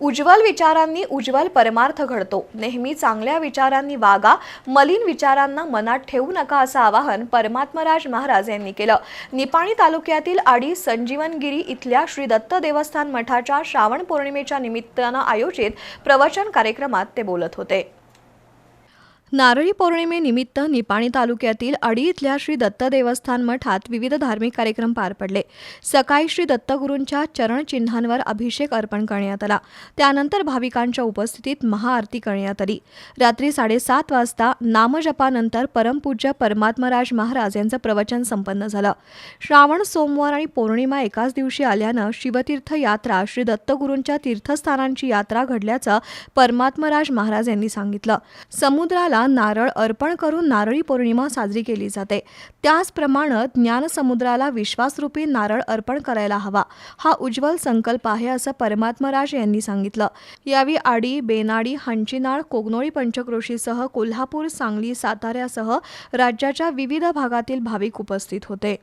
उज्ज्वल विचारांनी उज्ज्वल परमार्थ घडतो. नेहमी चांगल्या विचारांनी वागा मलिन विचारांना मनात ठेवू नका असं आवाहन परमात्मराज महाराज यांनी केलं. निपाणी तालुक्यातील आडी संजीवनगिरी इथल्या श्री दत्त देवस्थान मठाच्या श्रावण पौर्णिमेच्या निमित्तानं आयोजित प्रवचन कार्यक्रमात ते बोलत होते. नारळी पौर्णिमेनिमित्त निपाणी तालुक्यातील अडी इथल्या श्री दत्त देवस्थान मठात विविध धार्मिक कार्यक्रम पार पडले. सकाळी श्री दत्तगुरूंच्या चरणचिन्हांवर अभिषेक अर्पण करण्यात आला. त्यानंतर भाविकांच्या उपस्थितीत महाआरती करण्यात आली. रात्री साडेसात वाजता नामजपानंतर परमपूज्य परमात्मराज महाराज यांचं प्रवचन संपन्न झालं. श्रावण सोमवार आणि पौर्णिमा एकाच दिवशी आल्यानं शिवतीर्थ यात्रा श्री दत्तगुरूंच्या तीर्थस्थानांची यात्रा घडल्याचं परमात्मराज महाराज यांनी सांगितलं. समुद्राला नारळ अर्पण करून नारळी पौर्णिमा साजरी केली जाते. त्याचप्रमाणे ज्ञानसमुद्राला विश्वासरूपी नारळ अर्पण करायला हवा. हा उज्ज्वल संकल्प आहे असं परमात्मराज यांनी सांगितलं. यावेळी आडी बेनाडी हंचिनाळ कोगनोळी पंचक्रोशीसह कोल्हापूर सांगली साताऱ्यासह राज्याच्या विविध भागातील भाविक उपस्थित होते.